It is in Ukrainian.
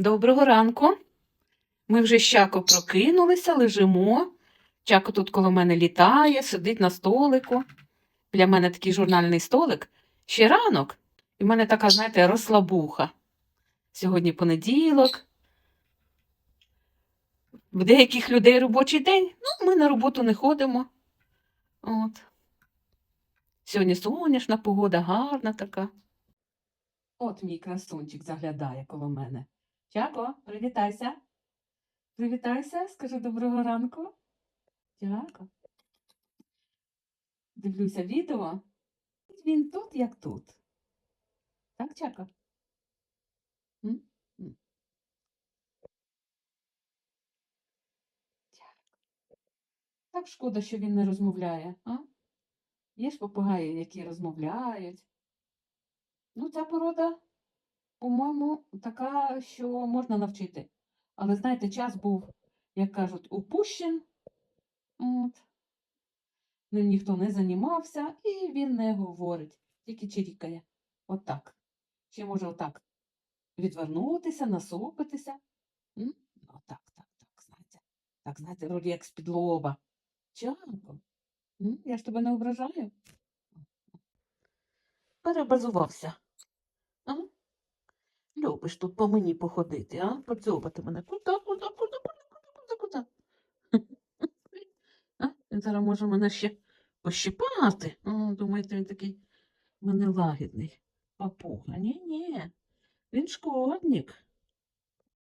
Доброго ранку. Ми вже з Чако прокинулися, лежимо. Чако тут коло мене літає, сидить на столику. Для мене такий журнальний столик. Ще ранок. І в мене така, знаєте, розслабуха. Сьогодні понеділок. В деяких людей робочий день. Ну, ми на роботу не ходимо. От. Сьогодні сонячна погода, гарна така. От мій красунчик заглядає коло мене. Чако, привітайся. Привітайся, скажи доброго ранку. Дяко. Дивлюся відео. Він тут, як тут. Так, Чако? М? Чако. Так шкода, що він не розмовляє, а? Є ж попугаї, які розмовляють. Ну, ця порода, по-моєму, така, що можна навчити. Але знаєте, час був, як кажуть, упущен. От. Ним ніхто не займався, і він не говорить, тільки чирікає. Отак. Ще може отак відвернутися, насупитися. Отак, так, так, знаєте. Так, знаєте, вроді як з-під лоба. Чако, м? я ж тебе не ображаю. Перебазувався. А? Любиш тут по мені походити, а? Подзьобати мене. Куда, куда, куда, куда, куда, куда, куда? Зараз може мене ще пощипати. Думаєте, він такий мене лагідний. Папуга. Ні-ні. Він шкодник.